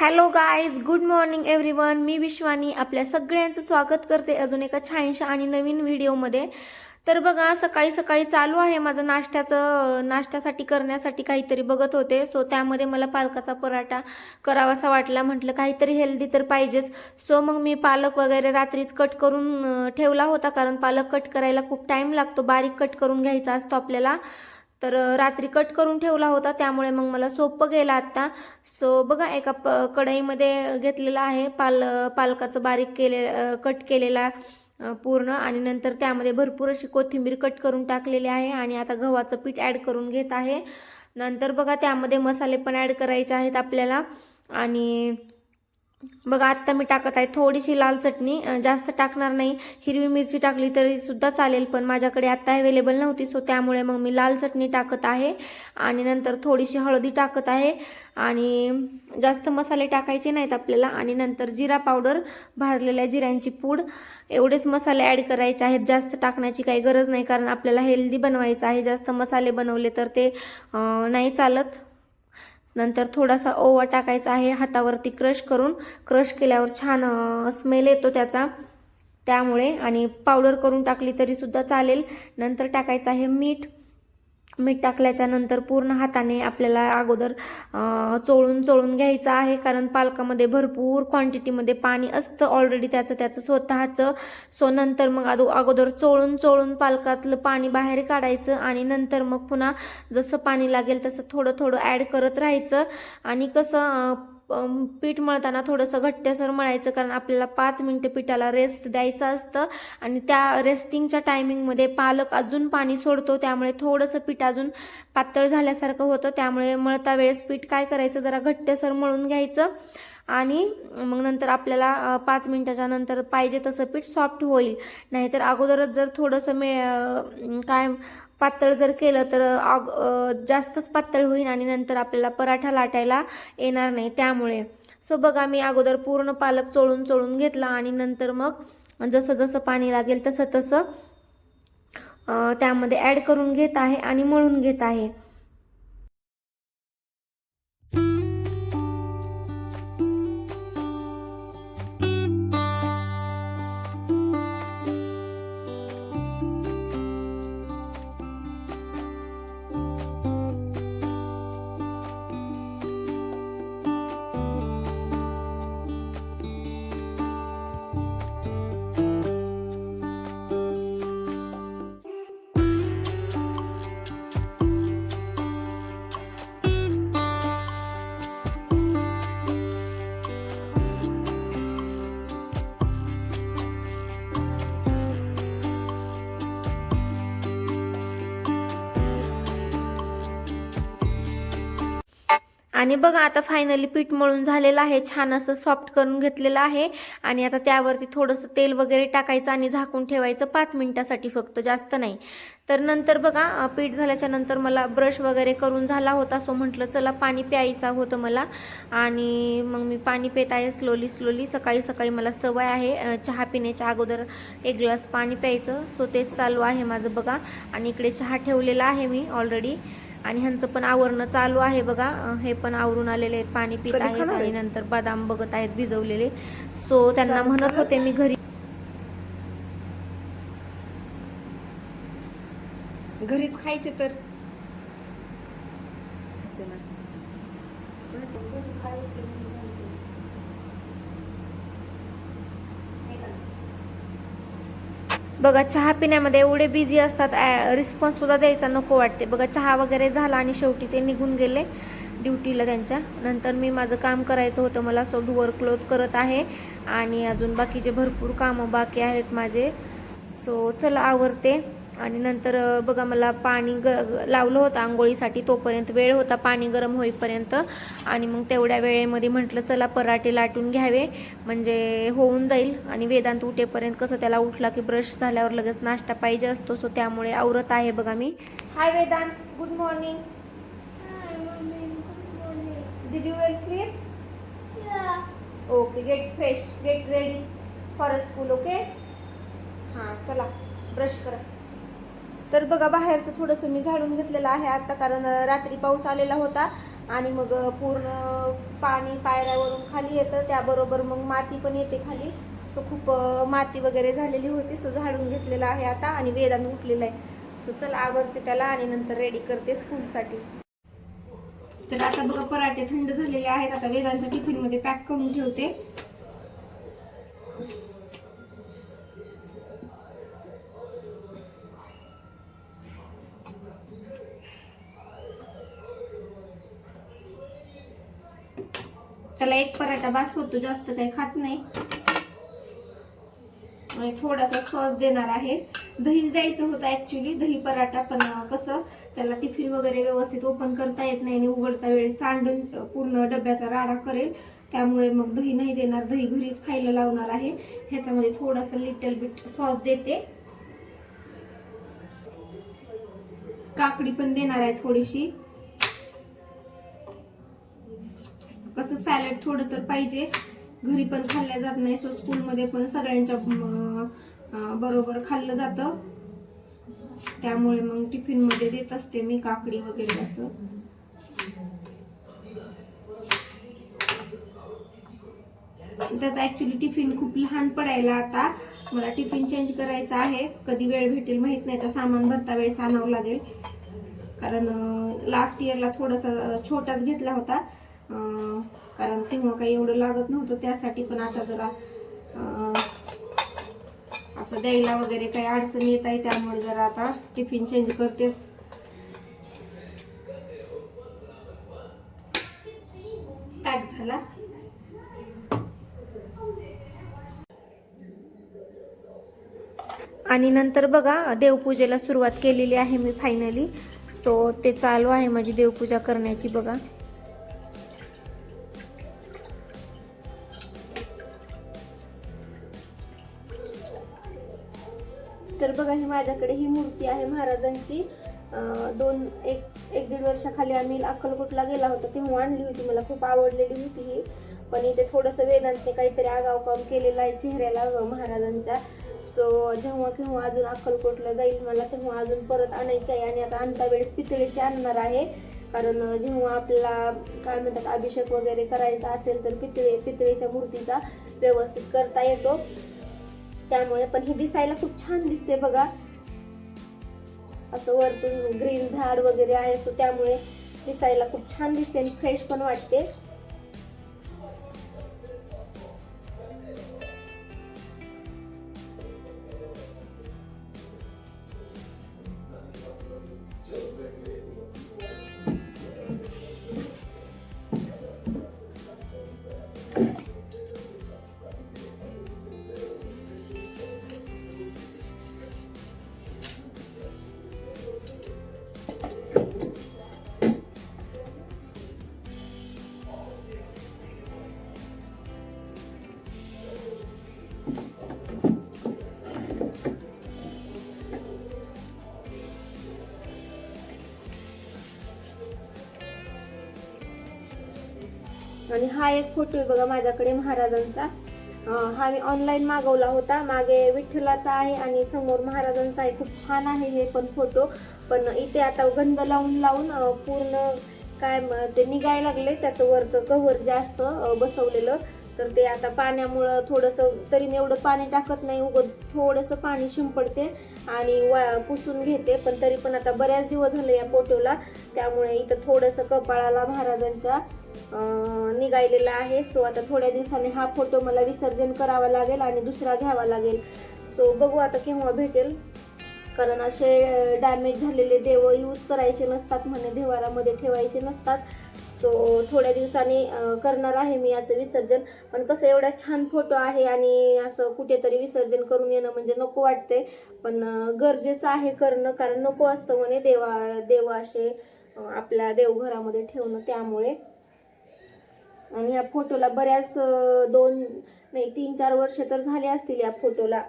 Hello guys good morning everyone मी विश्वानी आपल्या सगळ्यांचं स्वागत करते अजून एका छानशा आणि नवीन व्हिडिओमध्ये. तर बघा सकाळी सकाळी चालू आहे माझं नाश्त्याचं नाश्त्यासाठी करण्यासाठी काहीतरी बघत होते. सो त्यामध्ये मला पालकाचा पराठा करावासा वाटला. म्हटलं काहीतरी हेल्दी तर पाहिजेच. सो मग मी पालक वगैरे रात्रीच कट करून ठेवला होता. कारण पालक कट करायला खूप टाईम लागतो. बारीक कट करून घ्यायचा असतो आपल्याला. तर रात्री कट करून ठेवला होता. त्यामुळे मग मला सोपं गेलं आत्ता. सो बघा एका प कढईमध्ये घेतलेला आहे. पाल पालकाचं बारीक केले कट केलेला पूर्ण. आणि नंतर त्यामध्ये भरपूर अशी कोथिंबीर कट करून टाकलेली आहे. आणि आता गव्हाचं पीठ ॲड करून घेत आहे. नंतर बघा त्यामध्ये मसाले पण ॲड करायचे आहेत आपल्याला. आणि बघा आत्ता मी टाकत आहे. थोडीशी लाल चटणी जास्त टाकणार नाही. हिरवी मिरची टाकली तरी सुद्धा चालेल पण माझ्याकडे आत्ता अवेलेबल नव्हती सो त्यामुळे मग मी लाल चटणी टाकत आहे. आणि नंतर थोडीशी हळदी टाकत आहे. आणि जास्त मसाले टाकायचे नाहीत आपल्याला. आणि नंतर जिरा पावडर भाजलेल्या जिऱ्यांची पूड. एवढेच मसाले ॲड करायचे आहेत. जास्त टाकण्याची काही गरज नाही कारण आपल्याला हेल्दी बनवायचं आहे. जास्त मसाले बनवले तर ते नाही चालत. नंतर थोडासा ओवा टाकायचा आहे हातावरती क्रश करून क्रश केल्यावर छान स्मेल येतो त्याचा. त्यामुळे आणि पावडर करून टाकली तरी सुद्धा चालेल. नंतर टाकायचं आहे मीठ. मीठ टाकल्याच्या नंतर पूर्ण हाताने आपल्याला अगोदर चोळून चोळून घ्यायचं आहे. कारण पालकामध्ये भरपूर क्वांटिटीमध्ये पाणी असतं ऑलरेडी त्याचं त्याचं स्वतःचं. सो नंतर मग अदो अगोदर चोळून चोळून पालकातलं पाणी बाहेर काढायचं आणि नंतर मग पुन्हा जसं पाणी लागेल तसं थोडं थोडं ॲड करत राहायचं. आणि कसं पीठ मळताना थोडंसं घट्टसर मळायचं कारण आपल्याला पाच मिनटं पिठाला रेस्ट द्यायचं असतं. आणि त्या रेस्टिंगच्या टायमिंगमध्ये पालक अजून पाणी सोडतो त्यामुळे थोडंसं पीठ अजून पातळ झाल्यासारखं होतं. त्यामुळे मळता वेळेस पीठ काय करायचं जरा घट्टसर मळून घ्यायचं. आणि मग नंतर आपल्याला पाच मिनटाच्या नंतर पाहिजे तसं पीठ सॉफ्ट होईल. नाहीतर अगोदरच जर थोडंसं मे काय पातळ जर केलं तर अग जास्तच पातळ होईल आणि नंतर आपल्याला पराठा लाटायला येणार नाही त्यामुळे. सो बघा मी अगोदर पूर्ण पालक चोळून चोळून घेतला आणि नंतर मग जसं जसं पाणी लागेल तसं तसं त्यामध्ये ॲड करून घेत आहे आणि मळून घेत आहे. आणि बघा आता फायनली पीठ मळून झालेलं आहे. छान असं सॉफ्ट करून घेतलेलं आहे. आणि आता त्यावरती थोडंसं तेल वगैरे टाकायचं आणि झाकून ठेवायचं पाच मिनिटासाठी फक्त जास्त नाही. तर नंतर बघा पीठ झाल्याच्यानंतर मला ब्रश वगैरे करून झाला होता. सो म्हटलं चला पाणी प्यायचं होतं मला. आणि मग मी पाणी पित आहे स्लोली स्लोली सकाळी सकाळी मला सवय आहे चहा पिण्याच्या अगोदर एक ग्लास पाणी प्यायचं. सो तेच चालू आहे माझं बघा. आणि इकडे चहा ठेवलेला आहे मी ऑलरेडी आणि ह्यांचं पण आवरणं चालू आहे बघा हे पण आवरून आलेले आहेत पाणी पित आहेत आणि? नंतर बदाम बघत आहेत भिजवलेले सो त्यांना म्हणत? होते मी घरी घरीच खायचे तर असते ना बघा चहा पिण्यामध्ये एवढे बिझी असतात रिस्पॉन्स सुद्धा द्यायचा नको वाटते. बघा चहा वगैरे झाला आणि शेवटी ते निघून गेले ड्युटीला त्यांच्या. नंतर मी माझं काम करायचं होतं मला सोड वर्क क्लोज करत आहे आणि अजून बाकीचे भरपूर कामं बाकी आहेत माझे. सो चला आवरते. आणि नंतर बघा मला पाणी ग लावलं होतं आंघोळीसाठी. तोपर्यंत वेळ होता पाणी गरम होईपर्यंत. आणि मग तेवढ्या वेळेमध्ये म्हटलं चला पराठे लाटून घ्यावे. म्हणजे होऊन जाईल. आणि वेदांत उठेपर्यंत कसं त्याला उठला की ब्रश झाल्यावर लगेच नाश्ता पाहिजे असतो. सो त्यामुळे आवरत आहे बघा मी. Hi Vedant good morning did you well sleep okay get fresh get ready for school okay हां चला ब्रश करा. तर बघा बाहेरचं थोडंसं मी झाडून घेतलेलं आहे आता कारण रात्री पाऊस आलेला होता आणि मग पूर्ण पाणी पायऱ्यावरून खाली येतं. त्याबरोबर मग माती पण येते खाली. सो खूप माती वगैरे झालेली होती. सो झाडून घेतलेला आहे आता आणि वेदानं उठलेला आहे. सो चला आवरते त्याला आणि नंतर रेडी करते स्कूलसाठी तर आता बघा पराठे थंड झालेले आहेत. आता वेदांच्या टिफिनमध्ये पॅक करून ठेवते. एक पराठा बास होतो जास्त काही खात नाही. आणि थोडासा सॉस देणार आहे. दहीच द्यायचं होतं ऍक्च्युली दही पराठा पण कसं त्याला टिफिन वगैरे व्यवस्थित ओपन करता येत नाही आणि उघडता वेळेस सांडून पूर्ण डब्याचा राडा करेल. त्यामुळे मग दही नाही देणार. दही घरीच खायला लावणार आहे. ह्याच्यामध्ये थोडासा लिटल बिट सॉस देते. काकडी पण देणार आहे थोडीशी. कसं सॅलड थोडं तर पाहिजे. घरी पण खाल्ल्या जात नाही सो स्कूलमध्ये पण सगळ्यांच्या बरोबर खाल्लं जातं. त्यामुळे मग टिफिनमध्ये देत असते मी काकडी वगैरे असं. त्याचा ॲक्च्युली टिफिन खूप लहान पडायला आता. मला टिफिन चेंज करायचा आहे. कधी वेळ भेटेल माहीत नाही. तर सामान भरता वेळेस आणावं लागेल. कारण लास्ट इयरला थोडासा छोटाच घेतला होता. कारण तेव्हा काही एवढं लागत नव्हतं त्यासाठी पण आता जरा असं द्यायला वगैरे काही अडचण येत आहे त्यामुळे जरा आता टिफिन चेंज करतेच. पॅक झाला. आणि नंतर बघा देवपूजेला सुरुवात केलेली आहे मी फायनली सो ते चालू आहे माझी देवपूजा करण्याची बघा. तर बघा ही माझ्याकडे ही मूर्ती आहे महाराजांची. दोन एक एक दीड वर्षाखाली आम्ही अक्कलकोटला गेला होता तेव्हा आणली होती. मला खूप आवडलेली होती ही. पण इथे थोडंसं वेदांतने काहीतरी आगाव काम केलेलं आहे चेहऱ्याला महाराजांच्या. सो जेव्हा केव्हा अजून अक्कलकोटला जाईल मला तेव्हा अजून परत आणायची आहे आणि आता आणता वेळेस पितळेची आणणार आहे. कारण जेव्हा आपला काय म्हणतात अभिषेक वगैरे करायचा असेल तर पितळे पितळेच्या मूर्तीचा व्यवस्थित करता येतो. त्यामुळे पण ही दिसायला खूप छान दिसते बघा. असं वरतून ग्रीन झाड वगैरे आहे सो त्यामुळे दिसायला खूप छान दिसते आणि फ्रेश पण वाटते. आणि हा एक फोटो आहे बघा माझ्याकडे महाराजांचा. हा मी ऑनलाईन मागवला होता. मागे विठ्ठलाचा आहे आणि समोर महाराजांचा आहे. खूप छान आहे हे पण फोटो. पण इथे आता गंध लावून लावून पूर्ण काय ते निघायला लागले. त्याचं वरचं कव्हर जे असतं बसवलेलं. तर ते आता पाण्यामुळं थोडंसं तरी मी एवढं पाणी टाकत नाही. उगत थोडंसं पाणी शिंपडते आणि वा पुसून घेते. पण तरी पण आता बऱ्याच दिवस झाले या फोटोला. त्यामुळे इथं थोडंसं कपाळाला महाराजांच्या निघालेला आहे. सो आता थोड्या दिवसांनी हा फोटो मला विसर्जन करावा लागेल आणि दुसरा घ्यावा लागेल. सो बघू आता केव्हा भेटेल. कारण असे डॅमेज झालेले देव यूज करायचे नसतात म्हणे देवारामध्ये ठेवायचे नसतात. सो थोड्या दिवसांनी करणार आहे मी याचं विसर्जन. पण कसं एवढा छान फोटो आहे आणि असं कुठेतरी विसर्जन करून येणं म्हणजे नको वाटते. पण गरजेचं आहे करणं कारण नको असतं म्हणे देवा देव असे आपल्या देवघरामध्ये ठेवणं त्यामुळे. आणि या फोटोला बऱ्याच दोन नाही तीन चार वर्ष तर झाले असतील या फोटोला.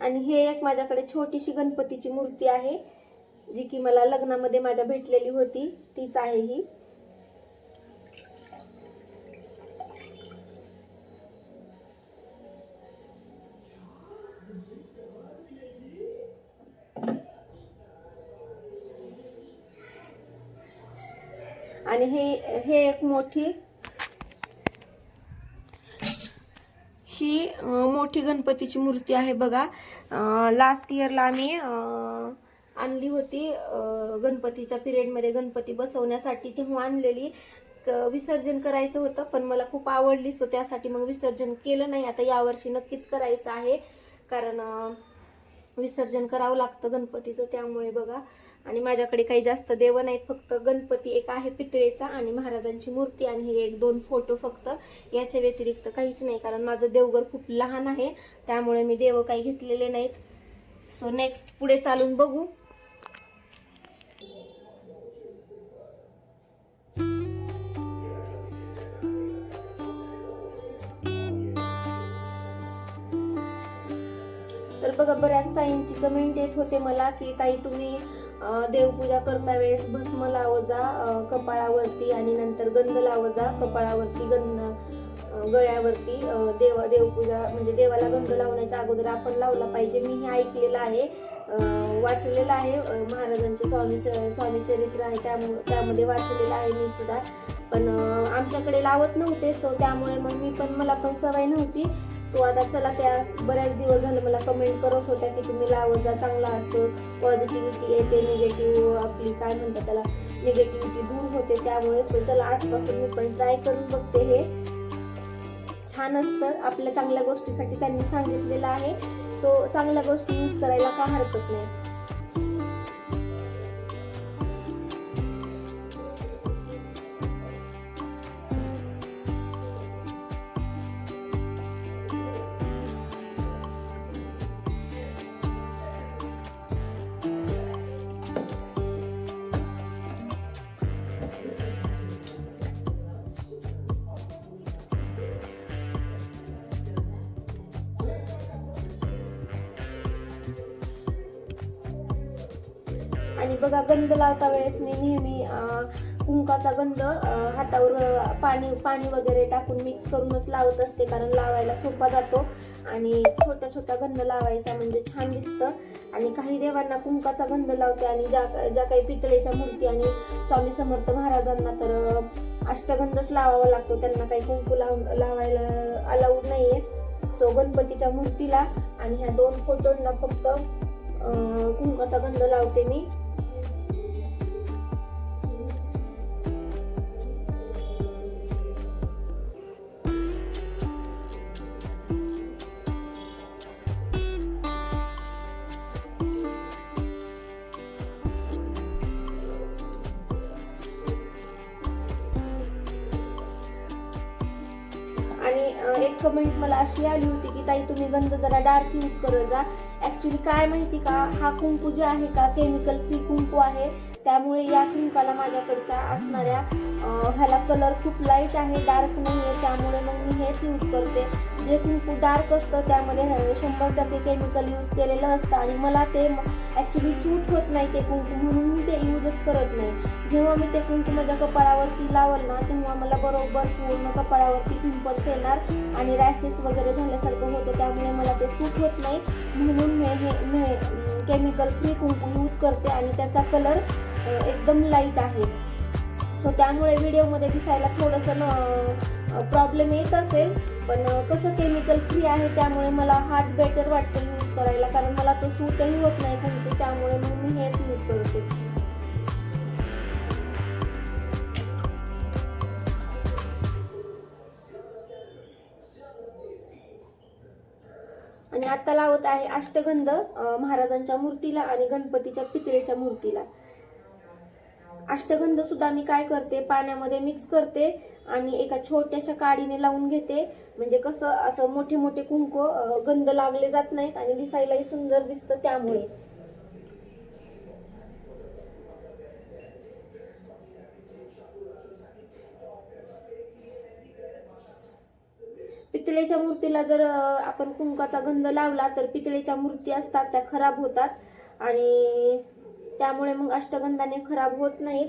आणि हे एक माझ्याकडे छोटीशी गणपतीची मूर्ती आहे जी की मला लग्नामध्ये माझ्या भेटलेली होती तीच आहे ही. आणि हे हे एक मोठी ही मोठी गणपतीची मूर्ती आहे बघा. लास्ट इयरला आम्ही आणली होती गणपतीच्या पिरियडमध्ये गणपती बसवण्यासाठी. तेव्हा आणलेली विसर्जन करायचं होतं पण मला खूप आवडली सो त्यासाठी मग विसर्जन केलं नाही. आता यावर्षी नक्कीच करायचं आहे. कारण विसर्जन करावं लागतं गणपतीचं त्यामुळे बघा. आणि माझ्याकडे काही जास्त देव नाहीत फक्त गणपती एक आहे पितळेचा आणि महाराजांची मूर्ती आणि हे एक दोन फोटो फक्त. याच्या व्यतिरिक्त काहीच नाही कारण माझं देवघर खूप लहान आहे त्यामुळे मी देव काही घेतलेले नाहीत. सो नेक्स्ट पुढे चालून बघू. तर बघा बऱ्याच ताईंची कमेंट येत होते मला की ताई तुम्ही देवपूजा करता वेळेस भस्म लावजा कपाळावरती आणि नंतर गंध लावजा कपाळावरती गंध गळ्यावरती देव देवा देवपूजा म्हणजे देवाला गंध लावण्याच्या अगोदर आपण लावला पाहिजे. मी हे ऐकलेलं आहे वाचलेलं आहे महाराजांचे स्वामी स्वामी चरित्र आहे त्यामुळे त्यामध्ये वाचलेलं आहे मी सुद्धा. पण आमच्याकडे लावत नव्हते सो त्यामुळे मग मी पण मला पण सवय नव्हती. सो आता चला त्या बऱ्याच दिवस झालं मला कमेंट करत होत्या की तुम्ही लावजा चांगला असतो पॉझिटिव्हिटी येते निगेटिव्ह आपली काय म्हणतात त्याला निगेटिव्हिटी दूर होते. त्यामुळे सो चला आजपासून मी पण ट्राय करून बघते हे. छान असतं. आपल्या चांगल्या गोष्टीसाठी त्यांनी सांगितलेलं आहे. सो चांगल्या गोष्टी यूज करायला का हरकत नाही. आणि बघा गंध लावता वेळेस मी नेहमी कुंकाचा गंध हातावर पाणी पाणी वगैरे टाकून मिक्स करूनच लावत असते कारण लावायला सोपा जातो. आणि छोटा छोटा गंध लावायचा म्हणजे छान दिसतं. आणि काही देवांना कुंकाचा गंध लावते आणि ज्या ज्या काही पितळेच्या मूर्ती आणि स्वामी समर्थ महाराजांना तर अष्टगंधच लावावा लागतो. त्यांना काही कुंकू लाव लावायला अलाउड आहे सो गणपतीच्या मूर्तीला आणि ह्या दोन फोटोंना फक्त कुंकाचा गंध लावते मी. कमेंट मला अशी आली होती की ताई तुम्ही गंध जरा डार्क यूज करत जा. ॲक्च्युली काय माहिती का हा कुंकू जे आहे का केमिकल फ्री कुंकू आहे. त्यामुळे या कुंकाला माझ्याकडच्या असणाऱ्या ह्याला कलर खूप लाइट आहे डार्क नाही त्यामुळे मग मी हेच यूज करते. जे कुंकू डार्क असतं त्यामध्ये शंभर टक्के केमिकल यूज केलेलं असतं आणि मला ते ॲक्च्युली सूट होत नाही ते कुंकू म्हणून मी ते यूजच करत नाही. जेव्हा मी ते कुंकू माझ्या कपाळावरती लावल ना तेव्हा मला बरोबर पूर्ण कपाळावरती पिंपल्स येणार आणि रॅशेस वगैरे झाल्यासारखं होतं. त्यामुळे मला ते सूट होत नाही. म्हणून मी हे मी केमिकल फ्री कुंकू यूज करते आणि त्याचा कलर एकदम लाइट आहे. सो त्यामुळे व्हिडिओमध्ये दिसायला थोडंसं प्रॉब्लेम येत असेल. पण कसं केमिकल फ्री आहे त्यामुळे मला हाच बेटर वाटतो यूज करायला. कारण मला तो सूटही होत नाही कुंकू त्यामुळे मग मी हेच यूज करते. आणि आता लावत आहे अष्टगंध महाराजांच्या मूर्तीला आणि गणपतीच्या पितळेच्या मूर्तीला. अष्टगंध सुद्धा मी काय करते? पाण्यामध्ये मिक्स करते आणि एका छोट्याशा काडीने लावून घेते. म्हणजे कसं असं मोठे मोठे कुंकू गंध लागले जात नाहीत आणि दिसायलाही सुंदर दिसतं त्यामुळे. पितळेच्या मूर्तीला जर आपण कुंकाचा गंध लावला तर पितळेच्या मूर्ती असतात त्या खराब होतात. आणि त्यामुळे मग अष्टगंधाने खराब होत नाहीत.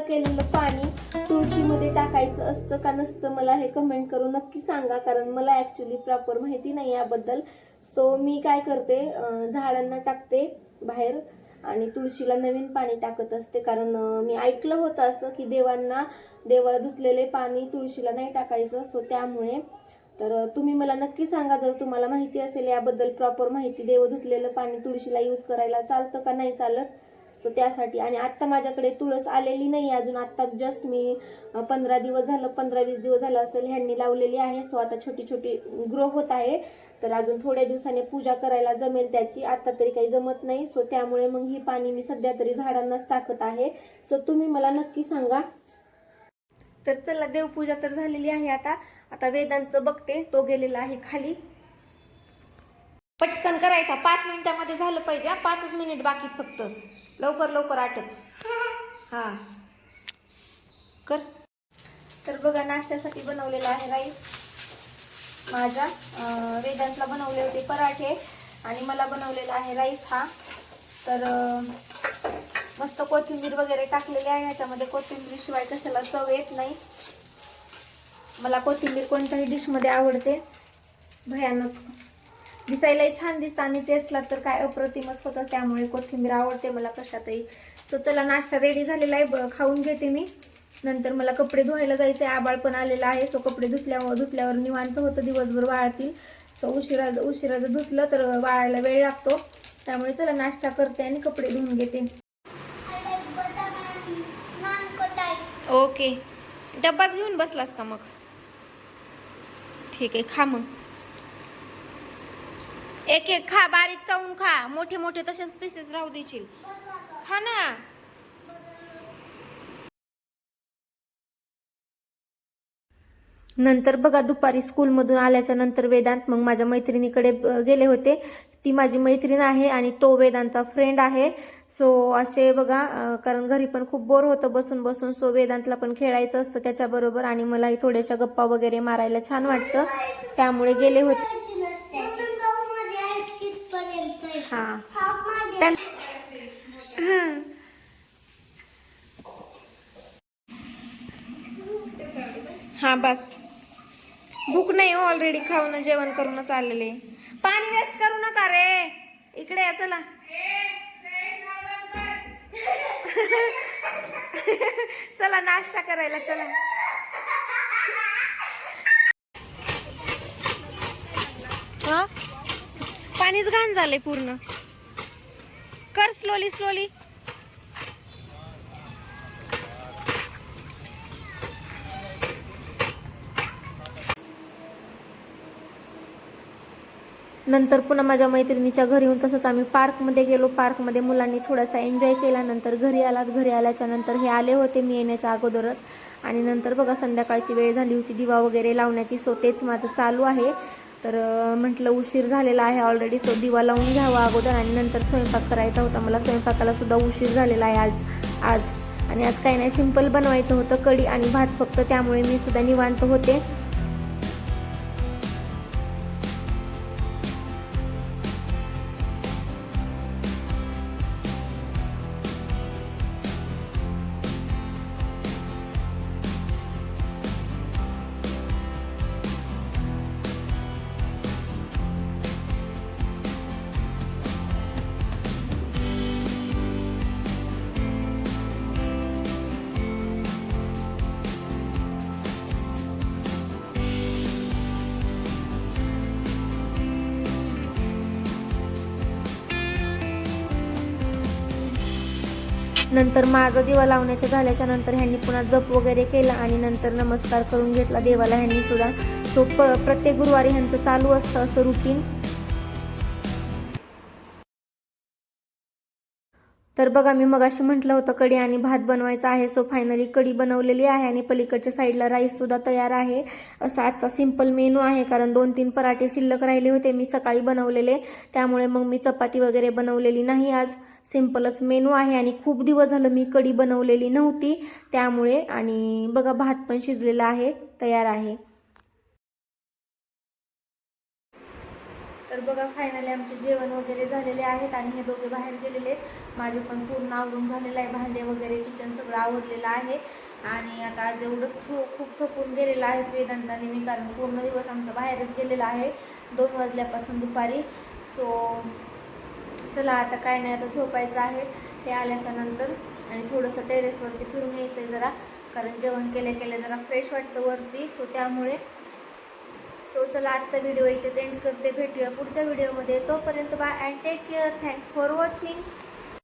केलेलं पाणी तुळशीमध्ये टाकायचं असतं का नसतं मला हे कमेंट करून नक्की सांगा कारण मला ॲक्च्युली प्रॉपर माहिती नाही याबद्दल. सो मी काय करते झाडांना टाकते बाहेर आणि तुळशीला नवीन पाणी टाकत असते. कारण मी ऐकलं होतं असं की देवांना देवा धुतलेले पाणी तुळशीला नाही टाकायचं. सो त्यामुळे तर तुम्ही मला नक्की सांगा जर तुम्हाला माहिती असेल याबद्दल प्रॉपर माहिती. देव धुतलेलं पाणी तुळशीला यूज करायला चालतं का नाही चालत? सो त्यासाठी. आणि आत्ता माझ्याकडे तुळस आलेली नाही अजून. आत्ता जस्ट मी पंधरा दिवस झालं पंधरा वीस दिवस झालं असेल ह्यांनी लावलेली आहे. सो आता छोटी छोटी ग्रो होत आहे. तर अजून थोड्या दिवसाने पूजा करायला जमेल त्याची. आता तरी काही जमत नाही. सो त्यामुळे मग ही पाणी मी सध्या तरी झाडांनाच टाकत आहे. सो तुम्ही मला नक्की सांगा. तर चला देवपूजा तर झालेली आहे आता. आता वेदांचं बघते. तो गेलेला आहे खाली. पटकन करायचा. पाच मिनिटामध्ये झालं पाहिजे. पाचच मिनिट बाकी फक्त. लवकर लवकर आठव. हा. कर. तर बघा नाश्त्यासाठी बनवलेला आहे राईस माझा वेदांतला बनवले होते पराठे आणि मला बनवलेला आहे राईस हा. तर मस्त कोथिंबीर वगैरे टाकलेली आहे ह्याच्यामध्ये कोथिंबीर शिवाय कशाला चव येत नाही. मला कोथिंबीर कोणत्याही डिशमध्ये आवडते. भयानक. दिसायलाही छान दिसतं आणि टेस्टला तर काय अप्रतिमच होतं. त्यामुळे कोथिंबीर आवडते मला कशातही. सो चला नाश्ता रेडी झालेला आहे. खाऊन घेते मी. नंतर मला कपडे धुवायला जायचे आबाळ पण आलेला आहे. सो कपडे धुतल्यावर धुतल्यावर निवांत होतं. दिवसभर वाळतील. सो उशिरा उशिरा जर धुतलं तर वाळायला वेळ लागतो. त्यामुळे चला नाश्ता करते आणि कपडे धुवून घेते. ओके डब्बाच घेऊन बसलास का मग? ठीक आहे खा मग. एक एक खा बारीक चावून खा. मोठे मोठे तसेच पीसेस राहू देशील. खा ना. नंतर बघा दुपारी स्कूलमधून आल्याच्यानंतर वेदांत मग माझ्या मैत्रिणीकडे गेले होते. ती माझी मैत्रीण आहे आणि तो वेदांतचा फ्रेंड आहे. सो असे बघा कारण घरी पण खूप बोर होतं बसून बसून. सो वेदांतला पण खेळायचं असतं त्याच्याबरोबर आणि मलाही थोड्याशा गप्पा वगैरे मारायला छान वाटतं. त्यामुळे गेले होते. हा. हं. हा बस. भूक नाही ऑलरेडी खाऊन जेवण करूनच आलेले. पाणी वेस्ट करू नका रे. इकडे या चला. चला नाश्ता करायला चला हा पाणीच घाण झालंय पूर्ण. कर स्लोली स्लोली नंतर पुन्हा माझ्या मैत्रिणीच्या घरी येऊन तसंच आम्ही पार्कमध्ये गेलो. पार्कमध्ये मुलांनी थोडासा एन्जॉय केला. नंतर घरी आलात. घरी आल्याच्यानंतर हे आले होते मी येण्याच्या अगोदरच. आणि नंतर बघा संध्याकाळची वेळ झाली होती. दिवा वगैरे लावण्याची. सो तेच माझं चालू आहे. तर म्हटलं उशीर झालेला आहे ऑलरेडी सो दिवा लावून घ्यावा अगोदर आणि नंतर स्वयंपाक करायचा होता. मला स्वयंपाकाला सुद्धा उशीर झालेला आहे आज आज. आणि आज काही नाही सिंपल बनवायचं होतं कढी आणि भात फक्त त्यामुळे मी सुद्धा निवांत होते. नंतर माझा दिवा लावण्याच्या झाल्याच्यानंतर ह्यांनी पुन्हा जप वगैरे केला आणि नंतर नमस्कार करून घेतला. देवाला ह्यांनी सुद्धा. सो प प्रत्येक गुरुवारी ह्यांचं चालू असतं असं रुटीन तर बघा मी मगाशी म्हटलं होतं कढी आणि भात बनवायचा आहे. सो फायनली कढी बनवलेली आहे आणि पलीकडच्या साईडला राईस सुद्धा तयार आहे. असा आजचा सिंपल मेनू आहे कारण दोन तीन पराठे शिल्लक राहिले होते. मी सकाळी बनवलेले. त्यामुळे मग मी चपाती वगैरे बनवलेली नाही आज. सिम्पलच मेनू आहे आणि खूप दिवस झालं मी कढी बनवलेली नव्हती. त्यामुळे आणि बघा भात पण शिजलेला आहे तयार आहे. तर बघा फायनली आमचे जेवण वगैरे झालेले आहेत आणि हे दोघे बाहेर गेलेले आहेत. माझे पण पूर्ण आवरून झालेलं आहे भांडे वगैरे किचन सगळं आवरलेलं आहे. आणि आता आज एवढं थो खूप थकून गेलेलं आहे वेदांताने मी कारण पूर्ण दिवस आमचा बाहेरच गेलेला आहे. दोन वाजल्यापासून दुपारी. सो चला आता काय नाही आता झोपायचं आहे. ते आल्याच्यानंतर आणि थोडंसं टेरेसवरती फिरून यायचं आहे जरा. कारण जेवण केल्या केल्या जरा फ्रेश वाटतं वरती. सो त्यामुळे सो चला आजचा व्हिडिओ इथेच एंड करते. भेटूया पुढच्या व्हिडिओमध्ये तोपर्यंत bye and take care thanks for watching